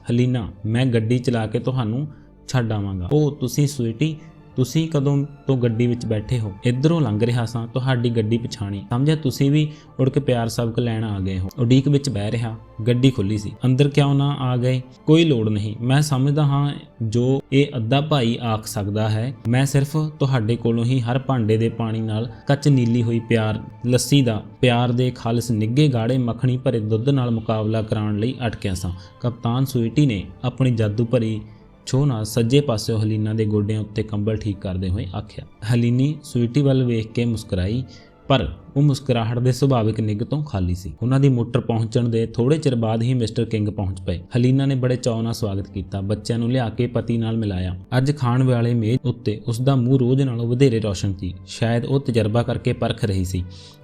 Speaker 1: ਹਲੀਨਾ ਮੈਂ ਗੱਡੀ ਚਲਾ ਕੇ ਤੁਹਾਨੂੰ ਛੱਡ ਆਵਾਂਗਾ। ਉਹ ਤੁਸੀਂ ਸਵੀਟੀ ਤੁਸੀਂ ਕਦੋਂ ਤੋਂ ਗੱਡੀ ਵਿੱਚ ਬੈਠੇ ਹੋ? ਇਧਰੋਂ ਲੰਘ ਰਿਹਾ ਸਾਂ, ਤੁਹਾਡੀ ਗੱਡੀ ਪਛਾਣੀ। ਸਮਝਿਆ ਤੁਸੀਂ ਵੀ ਉੜ ਕੇ ਪਿਆਰ ਸਬਕ ਲੈਣ ਆ ਗਏ ਹੋ। ਉਡੀਕ ਵਿੱਚ ਬਹਿ ਰਿਹਾ, ਗੱਡੀ ਖੁੱਲੀ ਸੀ। ਅੰਦਰ ਕਿਉਂ ਨਾ ਆ ਗਏ? ਕੋਈ ਲੋੜ ਨਹੀਂ। ਮੈਂ ਸਮਝਦਾ ਹਾਂ ਜੋ ਇਹ ਅੱਧਾ ਭਾਈ ਆਖ ਸਕਦਾ ਹੈ। ਮੈਂ ਸਿਰਫ ਤੁਹਾਡੇ ਕੋਲੋਂ ਹੀ ਹਰ ਭਾਂਡੇ ਦੇ ਪਾਣੀ ਨਾਲ ਕੱਚ ਨੀਲੀ ਹੋਈ ਪਿਆਰ, ਲੱਸੀ ਦਾ ਪਿਆਰ ਦੇ ਖਾਲਸ ਨਿੱਗੇ ਗਾੜੇ ਮੱਖਣੀ ਭਰੇ ਦੁੱਧ ਨਾਲ ਮੁਕਾਬਲਾ ਕਰਾਉਣ ਲਈ ਅਟਕਿਆ ਸਾਂ। ਕਪਤਾਨ ਸਵੀਟੀ ਨੇ ਆਪਣੀ ਜਾਦੂ ਭਰੀ ਛੋਹ ਨਾਲ ਸੱਜੇ ਪਾਸਿਓਂ ਹਲੀਨਾ ਦੇ ਗੋਡਿਆਂ ਉੱਤੇ ਕੰਬਲ ਠੀਕ ਕਰਦੇ ਹੋਏ ਆਖਿਆ, ਹਲੀਨੀ, ਸਵੀਟੀ ਵੱਲ ਵੇਖ ਕੇ ਮੁਸਕਰਾਈ, ਪਰ ਉਹ ਮੁਸਕਰਾਹਟ ਦੇ ਸੁਭਾਵਿਕ ਨਿੱਘ ਤੋਂ ਖਾਲੀ ਸੀ। ਉਹਨਾਂ ਦੀ ਮੋਟਰ ਪਹੁੰਚਣ ਦੇ ਥੋੜੇ ਚਿਰ ਬਾਅਦ ਹੀ ਮਿਸਟਰ ਕਿੰਗ ਪਹੁੰਚ ਪਏ। ਹਲੀਨਾ ਨੇ ਬੜੇ ਚਾਅ ਨਾਲ ਸਵਾਗਤ ਕੀਤਾ, ਬੱਚਿਆਂ ਨੂੰ ਲਿਆ ਕੇ ਪਤੀ ਨਾਲ ਮਿਲਾਇਆ। ਅੱਜ ਖਾਣ ਵਾਲੇ ਮੇਜ਼ ਉੱਤੇ ਉਸ ਦਾ ਮੂੰਹ ਰੋਜ਼ ਨਾਲੋਂ ਵਧੇਰੇ ਰੌਸ਼ਨ ਸੀ। ਸ਼ਾਇਦ ਉਹ ਤਜਰਬਾ ਕਰਕੇ ਪਰਖ ਰਹੀ ਸੀ।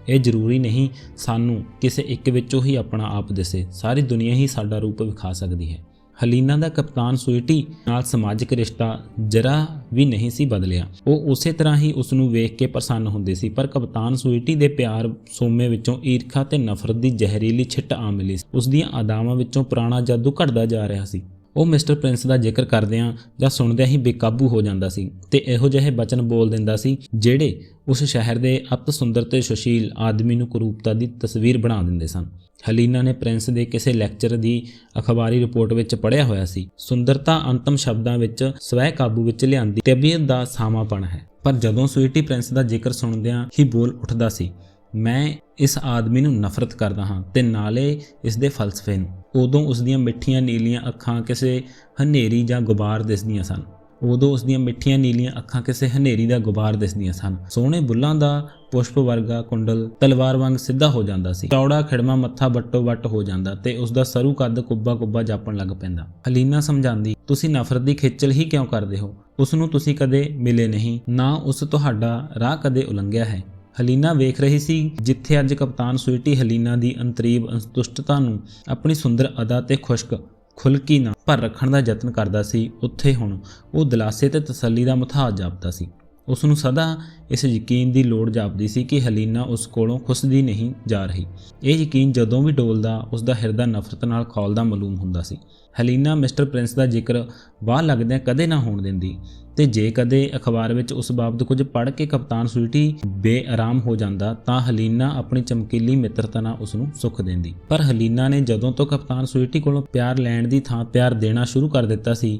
Speaker 1: ਇਹ ਜ਼ਰੂਰੀ ਨਹੀਂ ਸਾਨੂੰ ਕਿਸੇ ਇੱਕ ਵਿੱਚੋਂ ਹੀ ਆਪਣਾ ਆਪ ਦਿਸੇ। ਸਾਰੀ ਦੁਨੀਆ ਹੀ ਸਾਡਾ ਰੂਪ ਵਿਖਾ ਸਕਦੀ ਹੈ। ਹਲੀਨਾ ਦਾ ਕਪਤਾਨ ਸੂਈਟੀ ਨਾਲ ਸਮਾਜਿਕ ਰਿਸ਼ਤਾ ਜਰਾ ਵੀ ਨਹੀਂ ਸੀ ਬਦਲਿਆ। ਉਹ ਉਸੇ ਤਰ੍ਹਾਂ ਹੀ ਉਸ ਨੂੰ ਵੇਖ ਕੇ ਪ੍ਰਸੰਨ ਹੁੰਦੇ ਸੀ, ਪਰ ਕਪਤਾਨ ਸੂਈਟੀ ਦੇ ਪਿਆਰ ਸੋਮੇ ਵਿੱਚੋਂ ਈਰਖਾ ਤੇ ਨਫ਼ਰਤ ਦੀ ਜ਼ਹਿਰੀਲੀ ਛਿੱਟ ਆ ਮਿਲੀ ਸੀ। ਉਸ ਦੀਆਂ ਅਦਾਵਾਂ ਵਿੱਚੋਂ ਪੁਰਾਣਾ ਜਾਦੂ ਘਟਦਾ ਜਾ ਰਿਹਾ ਸੀ। ਉਹ ਮਿਸਟਰ ਪ੍ਰਿੰਸ ਦਾ ਜ਼ਿਕਰ ਕਰਦਿਆਂ ਜਾਂ ਸੁਣਦਿਆਂ ਹੀ ਬੇਕਾਬੂ ਹੋ ਜਾਂਦਾ ਸੀ ਤੇ ਇਹੋ ਜਿਹੇ ਬਚਨ ਬੋਲ ਦਿੰਦਾ ਸੀ ਜਿਹੜੇ ਉਸ ਸ਼ਹਿਰ ਦੇ ਅਤ ਸੁੰਦਰ ਤੇ ਸੁਸ਼ੀਲ ਆਦਮੀ ਨੂੰ ਕਰੂਪਤਾ ਦੀ ਤਸਵੀਰ ਬਣਾ ਦਿੰਦੇ ਸਨ। ਹਲੀਨਾ ਨੇ ਪ੍ਰਿੰਸ ਦੇ ਕਿਸੇ ਲੈਕਚਰ ਦੀ ਅਖਬਾਰੀ ਰਿਪੋਰਟ ਵਿੱਚ ਪੜ੍ਹਿਆ ਹੋਇਆ ਸੀ। ਸੁੰਦਰਤਾ ਅੰਤਮ ਸ਼ਬਦਾਂ ਵਿੱਚ ਸਵੈ ਕਾਬੂ ਵਿੱਚ ਲਿਆਂਦੀ ਤਬੀਅਤ ਦਾ ਸਾਮਾਪਣ ਹੈ। ਪਰ ਜਦੋਂ ਸਵੀਟੀ ਪ੍ਰਿੰਸ ਦਾ ਜ਼ਿਕਰ ਸੁਣਦਿਆਂ ਹੀ ਬੋਲ ਉੱਠਦਾ ਸੀ ਮੈਂ ਇਸ ਆਦਮੀ ਨੂੰ ਨਫ਼ਰਤ ਕਰਦਾ ਹਾਂ ਤੇ ਨਾਲੇ ਇਸ ਦੇ ਫਲਸਫੇ ਨੂੰ। ਉਦੋਂ ਉਸ ਦੀਆਂ ਮਿੱਠੀਆਂ ਨੀਲੀਆਂ ਅੱਖਾਂ ਕਿਸੇ ਹਨੇਰੀ ਜਾਂ ਗੁਬਾਰ ਦਿਸਦੀਆਂ ਸਨ। ਉਦੋਂ ਉਸ ਦੀਆਂ ਮਿੱਠੀਆਂ ਨੀਲੀਆਂ ਅੱਖਾਂ ਕਿਸੇ ਹਨੇਰੀ ਦਾ ਗੁਬਾਰ ਦਿਸਦੀਆਂ ਸਨ। ਸੋਹਣੇ ਬੁੱਲਾਂ ਦਾ ਪੁਸ਼ਪ ਵਰਗਾ ਕੁੰਡਲ ਤਲਵਾਰ ਵਾਂਗ ਸਿੱਧਾ ਹੋ ਜਾਂਦਾ ਸੀ। ਚੌੜਾ ਖਿੜਮਾ ਮੱਥਾ ਵੱਟੋ ਵੱਟ ਹੋ ਜਾਂਦਾ ਤੇ ਉਸ ਦਾ ਸਰੂ ਕੱਦ ਕੁੱਬਾ ਕੁੱਬਾ ਜਾਪਣ ਲੱਗ ਪੈਂਦਾ। ਹਲੀਨਾ ਸਮਝਾਉਂਦੀ, ਤੁਸੀਂ ਨਫ਼ਰਤ ਦੀ ਖੇਚਲ ਹੀ ਕਿਉਂ ਕਰਦੇ ਹੋ? ਉਸ ਨੂੰ ਤੁਸੀਂ ਕਦੇ ਮਿਲੇ ਨਹੀਂ, ਨਾ ਉਸ ਤੁਹਾਡਾ ਰਾਹ ਕਦੇ ਉਲੰਘਿਆ ਹੈ। ਹਲੀਨਾ ਵੇਖ ਰਹੀ ਸੀ, ਜਿੱਥੇ ਅੱਜ ਕਪਤਾਨ ਸਵੀਟੀ ਹਲੀਨਾ ਦੀ ਅੰਤਰੀਬ ਅੰਤੁਸ਼ਟਤਾ ਨੂੰ ਆਪਣੀ ਸੁੰਦਰ ਅਦਾ ਤੇ ਖੁਸ਼ਕ ਖੁਲਕੀ ਨਾਲ ਭਰ ਰੱਖਣ ਦਾ ਯਤਨ ਕਰਦਾ ਸੀ, ਉੱਥੇ ਹੁਣ ਉਹ ਦਿਲਾਸੇ ਤੇ ਤਸੱਲੀ ਦਾ ਮਥਾਜ ਜਾਪਦਾ ਸੀ। ਉਸ ਨੂੰ ਸਦਾ ਇਸ ਯਕੀਨ ਦੀ ਲੋੜ ਜਾਪਦੀ ਸੀ ਕਿ ਹਲੀਨਾ ਉਸ ਕੋਲੋਂ ਖੁਸਦੀ ਨਹੀਂ ਜਾ ਰਹੀ। ਇਹ ਯਕੀਨ ਜਦੋਂ ਵੀ ਡੋਲਦਾ ਉਸ ਦਾ ਹਿਰਦਾ ਨਫ਼ਰਤ ਨਾਲ ਖੌਲਦਾ ਮਾਲੂਮ ਹੁੰਦਾ ਸੀ। ਹਲੀਨਾ ਮਿਸਟਰ ਪ੍ਰਿੰਸ ਦਾ ਜ਼ਿਕਰ ਬਾਹਰ ਲੱਗਦਿਆਂ ਕਦੇ ਨਾ ਹੋਣ ਦਿੰਦੀ ਤੇ ਜੇ ਕਦੇ ਅਖਬਾਰ ਵਿੱਚ ਉਸ ਬਾਬਤ ਕੁਝ ਪੜ੍ਹ ਕੇ ਕਪਤਾਨ ਸਵੀਟੀ ਬੇਆਰਾਮ ਹੋ ਜਾਂਦਾ, ਤਾਂ ਹਲੀਨਾ ਆਪਣੀ ਚਮਕੀਲੀ ਮਿੱਤਰਤਾ ਨਾਲ ਉਸ ਨੂੰ ਸੁੱਖ ਦਿੰਦੀ। ਪਰ ਹਲੀਨਾ ਨੇ ਜਦੋਂ ਤੋਂ ਕਪਤਾਨ ਸਵੀਟੀ ਕੋਲੋਂ ਪਿਆਰ ਲੈਣ ਦੀ ਥਾਂ ਪਿਆਰ ਦੇਣਾ ਸ਼ੁਰੂ ਕਰ ਦਿੱਤਾ ਸੀ,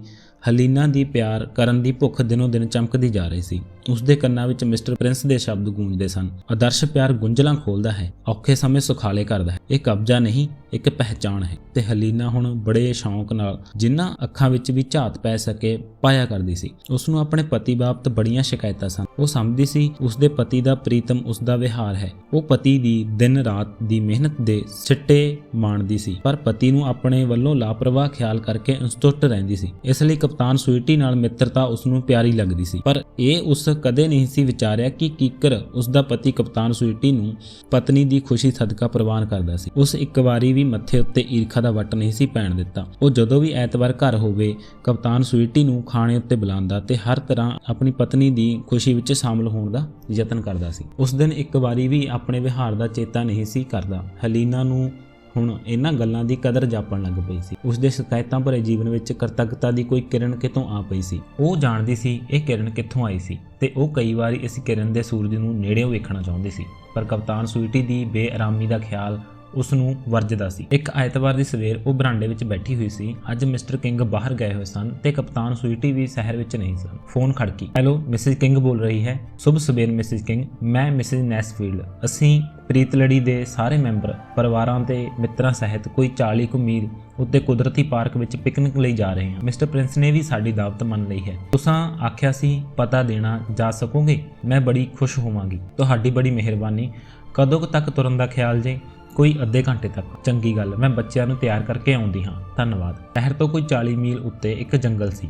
Speaker 1: ਹਲੀਨਾ ਦੀ ਪਿਆਰ ਕਰਨ ਦੀ ਭੁੱਖ ਦਿਨੋਂ ਦਿਨ ਚਮਕਦੀ ਜਾ ਰਹੀ ਸੀ। ਉਸ ਦੇ ਕੰਨਾਂ ਵਿੱਚ ਮਿਸਟਰ ਪ੍ਰਿੰਸ ਦੇ ਸ਼ਬਦ ਗੂੰਜਦੇ ਸਨ। ਆਦਰਸ਼ ਪਿਆਰ ਗੁੰਝਲਾਂ ਖੋਲਦਾ ਹੈ, ਔਖੇ ਸਮੇਂ ਸੁਖਾਲੇ ਕਰਦਾ ਹੈ। ਇਹ ਕਬਜ਼ਾ ਨਹੀਂ, ਇੱਕ ਪਹਿਚਾਣ ਹੈ ਤੇ ਹਲੀਨਾ ਹੁਣ ਬੜੇ ਸ਼ੌਂਕ ਨਾਲ ਜਿਨ੍ਹਾਂ ਅੱਖਾਂ ਵਿੱਚ ਵੀ ਝਾਤ ਪੈ ਸਕੇ ਪਾਇਆ ਕਰਦੀ ਸੀ। ਉਸ ਨੂੰ ਆਪਣੇ ਪਤੀ ਬਾਬਤ ਬੜੀਆਂ ਸ਼ਿਕਾਇਤਾਂ ਸਨ। ਉਹ ਸਮਝਦੀ ਸੀ ਉਸ ਦੇ ਪਤੀ ਦਾ ਪ੍ਰੀਤਮ ਉਸ ਦਾ ਵਿਹਾਰ ਹੈ। ਉਹ ਪਤੀ ਦੀ ਦਿਨ ਰਾਤ ਦੀ ਮਿਹਨਤ ਦੇ ਸਿੱਟੇ ਮਾਣਦੀ ਸੀ, ਪਰ ਪਤੀ ਨੂੰ ਆਪਣੇ ਵੱਲੋਂ ਲਾਪਰਵਾਹ ਖਿਆਲ ਕਰਕੇ ਅਸੰਤੁਸ਼ਟ ਰਹਿੰਦੀ ਸੀ। ਇਸ ਲਈ ਕਪਤਾਨ ਸੂਈਟੀ ਨਾਲ ਮਿੱਤਰਤਾ ਉਸ ਨੂੰ ਪਿਆਰੀ ਲੱਗਦੀ ਸੀ। ਪਰ ਇਹ ਉਸ ਕਦੇ ਨਹੀਂ ਸੀ ਵਿਚਾਰਿਆ ਕਿ ਕੀਕਰ ਉਸ ਦਾ ਪਤੀ ਕਪਤਾਨ ਸਵੀਟੀ ਨੂੰ ਪਤਨੀ ਦੀ ਖੁਸ਼ੀ ਸਦਕਾ ਪ੍ਰਵਾਨ ਕਰਦਾ ਸੀ। ਉਸ ਇੱਕ ਵਾਰੀ ਵੀ ਮੱਥੇ ਉੱਤੇ ਈਰਖਾ ਦਾ ਵੱਟ ਨਹੀਂ ਸੀ ਪੈਣ ਦਿੱਤਾ। ਉਹ ਜਦੋਂ ਵੀ ਐਤਵਾਰ ਘਰ ਹੋਵੇ, ਕਪਤਾਨ ਸਵੀਟੀ ਨੂੰ ਖਾਣੇ ਉੱਤੇ ਬੁਲਾਉਂਦਾ ਤੇ ਹਰ ਤਰ੍ਹਾਂ ਆਪਣੀ ਪਤਨੀ ਦੀ ਖੁਸ਼ੀ ਵਿੱਚ ਸ਼ਾਮਲ ਹੋਣ ਦਾ ਯਤਨ ਕਰਦਾ ਸੀ। ਉਸ ਦਿਨ ਇੱਕ ਵਾਰੀ ਵੀ ਆਪਣੇ ਵਿਹਾਰ ਦਾ ਚੇਤਾ ਨਹੀਂ ਸੀ ਕਰਦਾ। ਹਲੀਨਾ ਨੂੰ ਹੁਣ ਇਹਨਾਂ ਗੱਲਾਂ ਦੀ ਕਦਰ ਜਾਪਣ ਲੱਗ ਪਈ ਸੀ। ਉਸ ਦੇ ਸ਼ਿਕਾਇਤਾਂ ਭਰੇ ਜੀਵਨ ਵਿੱਚ ਕਰਤੱਗਤਾ ਦੀ ਕੋਈ ਕਿਰਨ ਕਿਤੋਂ ਆ ਪਈ ਸੀ? ਉਹ ਜਾਣਦੀ ਸੀ ਇਹ ਕਿਰਨ ਕਿੱਥੋਂ ਆਈ ਸੀ ਤੇ ਉਹ ਕਈ ਵਾਰੀ ਇਸ ਕਿਰਨ ਦੇ ਸੂਰਜ ਨੂੰ ਨੇੜਿਓਂ ਵੇਖਣਾ ਚਾਹੁੰਦੀ ਸੀ। ਪਰ ਕਪਤਾਨ ਸੂਈਟੀ ਦੀ ਬੇਆਰਾਮੀ ਦਾ ਖਿਆਲ ਉਸ ਨੂੰ ਵਰਜਦਾ ਸੀ। ਇੱਕ ਐਤਵਾਰ ਦੀ ਸਵੇਰ ਉਹ ਬਰਾਂਡੇ ਵਿੱਚ ਬੈਠੀ ਹੋਈ ਸੀ। ਅੱਜ ਮਿਸਟਰ ਕਿੰਗ ਬਾਹਰ ਗਏ ਹੋਏ ਸਨ ਤੇ ਕਪਤਾਨ ਸੂਈਟੀ ਵੀ ਸ਼ਹਿਰ ਵਿੱਚ ਨਹੀਂ ਸਨ। ਫੋਨ ਖੜਕੀ, ਹੈਲੋ, ਮਿਸਿਸ ਕਿੰਗ ਬੋਲ ਰਹੀ ਹੈ? ਸ਼ੁਭ ਸਵੇਰ, ਮਿਸਿਸ ਕਿੰਗ। ਮੈਂ ਮਿਸਿਸ ਨੈਸਫੀਲਡ। ਅਸੀਂ ਪ੍ਰੀਤਲੜੀ ਦੇ ਸਾਰੇ ਮੈਂਬਰ, ਪਰਿਵਾਰਾਂ ਤੇ ਮਿੱਤਰਾਂ ਸਹਿਤ ਕੋਈ 40 ਕੁ ਮੀਲ ਉੱਤੇ ਕੁਦਰਤੀ ਪਾਰਕ ਵਿੱਚ ਪਿਕਨਿਕ ਲਈ ਜਾ ਰਹੇ ਹਾਂ। ਮਿਸਟਰ ਪ੍ਰਿੰਸ ਨੇ ਵੀ ਸਾਡੀ ਦਾਵਤ ਮੰਨ ਲਈ ਹੈ। ਤੁਸੀਂ ਆਖਿਆ ਸੀ, ਪਤਾ ਦੇਣਾ ਜਾ ਸਕੋਗੇ? ਮੈਂ ਬੜੀ ਖੁਸ਼ ਹੋਵਾਂਗੀ। ਤੁਹਾਡੀ ਬੜੀ ਮਿਹਰਬਾਨੀ। ਕਦੋਂ ਤੱਕ ਤੁਰਨ ਦਾ ਖਿਆਲ ਜੇ? ਕੋਈ ਅੱਧੇ ਘੰਟੇ ਤੱਕ। ਚੰਗੀ ਗੱਲ, ਮੈਂ ਬੱਚਿਆਂ ਨੂੰ ਤਿਆਰ ਕਰਕੇ ਆਉਂਦੀ ਹਾਂ। ਧੰਨਵਾਦ। ਸ਼ਹਿਰ ਤੋਂ ਕੋਈ 40 ਮੀਲ ਉੱਤੇ ਇੱਕ ਜੰਗਲ ਸੀ,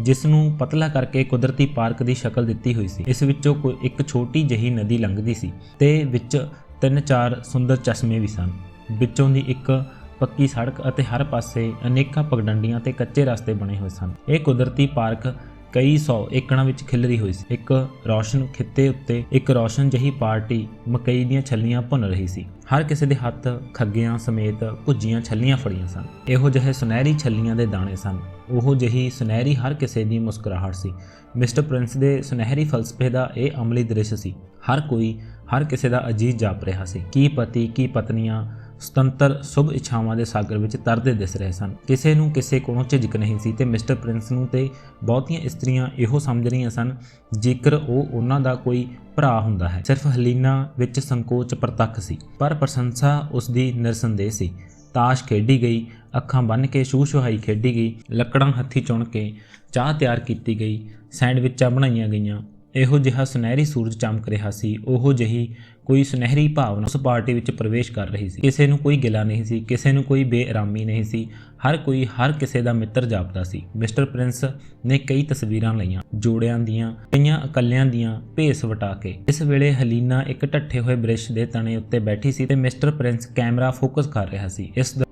Speaker 1: ਜਿਸ ਨੂੰ ਪਤਲਾ ਕਰਕੇ ਕੁਦਰਤੀ ਪਾਰਕ ਦੀ ਸ਼ਕਲ ਦਿੱਤੀ ਹੋਈ ਸੀ। ਇਸ ਵਿੱਚੋਂ ਕੋਈ ਇੱਕ ਛੋਟੀ ਜਿਹੀ ਨਦੀ ਲੰਘਦੀ ਸੀ ਤੇ ਵਿੱਚ ਤਿੰਨ ਚਾਰ ਸੁੰਦਰ ਚਸ਼ਮੇ ਵੀ ਸਨ। ਵਿੱਚੋਂ ਦੀ ਇੱਕ ਪੱਕੀ ਸੜਕ ਅਤੇ ਹਰ ਪਾਸੇ ਅਨੇਕਾਂ ਪਗਡੰਡੀਆਂ ਤੇ ਕੱਚੇ ਰਸਤੇ ਬਣੇ ਹੋਏ ਸਨ। ਇਹ ਕੁਦਰਤੀ ਪਾਰਕ ਕਈ ਸੌ ਏਕੜਾਂ ਵਿੱਚ ਖਿਲਰੀ ਹੋਈ ਸੀ। ਇੱਕ ਰੌਸ਼ਨ ਖਿੱਤੇ ਉੱਤੇ ਇੱਕ ਰੌਸ਼ਨ ਜਹੀ ਪਾਰਟੀ ਮਕਈ ਦੀਆਂ ਛੱਲੀਆਂ ਭੁੰਨ ਰਹੀ ਸੀ। ਹਰ ਕਿਸੇ ਦੇ ਹੱਥ ਖੱਗਿਆਂ ਸਮੇਤ ਭੁੱਜੀਆਂ ਛੱਲੀਆਂ ਫੜੀਆਂ ਸਨ। ਇਹੋ ਜਿਹੇ ਸੁਨਹਿਰੀ ਛੱਲੀਆਂ ਦੇ ਦਾਣੇ ਸਨ। ਉਹੋ ਜਿਹੀ ਸੁਨਹਿਰੀ ਹਰ ਕਿਸੇ ਦੀ ਮੁਸਕਰਾਹਟ ਸੀ। ਮਿਸਟਰ ਪ੍ਰਿੰਸ ਦੇ ਸੁਨਹਿਰੀ ਫਲਸਫੇ ਦਾ ਇਹ ਅਮਲੀ ਦ੍ਰਿਸ਼ ਸੀ। ਹਰ ਕੋਈ, ਹਰ ਕਿਸੇ ਦਾ ਅਜੀਜ਼ ਜਾਪ ਰਿਹਾ ਸੀ। ਕੀ ਪਤੀ, ਕੀ ਪਤਨੀਆਂ ਸੁਤੰਤਰ ਸੁਭ ਇੱਛਾਵਾਂ ਦੇ ਸਾਗਰ ਵਿੱਚ ਤਰਦੇ ਦਿਸ ਰਹੇ ਸਨ। ਕਿਸੇ ਨੂੰ ਕਿਸੇ ਕੋਲੋਂ ਝਿਜਕ ਨਹੀਂ ਸੀ ਤੇ ਮਿਸਟਰ ਪ੍ਰਿੰਸ ਨੂੰ ਤੇ ਬਹੁਤੀਆਂ ਇਸਤਰੀਆਂ ਇਹੋ ਸਮਝ ਰਹੀਆਂ ਸਨ, ਜੇਕਰ ਉਹ ਉਹਨਾਂ ਦਾ ਕੋਈ ਭਰਾ ਹੁੰਦਾ ਹੈ। ਸਿਰਫ ਹਲੀਨਾ ਵਿੱਚ ਸੰਕੋਚ ਪ੍ਰਤੱਖ ਸੀ, ਪਰ ਪ੍ਰਸ਼ੰਸਾ ਉਸ ਦੀ ਨਿਰਸੰਦੇਹ ਸੀ। ਤਾਸ਼ ਖੇਡੀ ਗਈ, ਅੱਖਾਂ ਬੰਨ ਕੇ ਸ਼ੂਸ਼ੁਹਾਈ ਖੇਡੀ ਗਈ, ਲੱਕੜਾਂ ਹੱਥੀ ਚੁਣ ਕੇ ਚਾਹ ਤਿਆਰ ਕੀਤੀ ਗਈ, ਸੈਂਡਵਿਚਾਂ ਬਣਾਈਆਂ ਗਈਆਂ। ਇਹੋ ਜਿਹਾ ਸੁਨਹਿਰੀ ਸੂਰਜ ਚਮਕ ਰਿਹਾ ਸੀ, ਉਹੋ ਜਿਹੀ ਕੋਈ ਸੁਨਹਿਰੀ ਭਾਵਨਾ ਉਸ ਪਾਰਟੀ ਵਿੱਚ ਪ੍ਰਵੇਸ਼ ਕਰ ਰਹੀ ਸੀ। ਕਿਸੇ ਨੂੰ ਕੋਈ ਗਿਲਾ ਨਹੀਂ ਸੀ, ਕਿਸੇ ਨੂੰ ਕੋਈ ਬੇਆਰਾਮੀ ਨਹੀਂ ਸੀ। ਹਰ ਕੋਈ, ਹਰ ਕਿਸੇ ਦਾ ਮਿੱਤਰ ਜਾਪਦਾ ਸੀ। ਮਿਸਟਰ ਪ੍ਰਿੰਸ ਨੇ ਕਈ ਤਸਵੀਰਾਂ ਲਈਆਂ, ਜੋੜਿਆਂ ਦੀਆਂ, ਕਈਆਂ ਇਕੱਲਿਆਂ ਦੀਆਂ ਭੇਸ ਵਟਾ ਕੇ। ਇਸ ਵੇਲੇ ਹਲੀਨਾ ਇੱਕ ਢੱਠੇ ਹੋਏ ਬ੍ਰਿਸ਼ ਦੇ ਤਣੇ ਉੱਤੇ ਬੈਠੀ ਸੀ ਤੇ ਮਿਸਟਰ ਪ੍ਰਿੰਸ ਕੈਮਰਾ ਫੋਕਸ ਕਰ ਰਿਹਾ ਸੀ। ਇਸ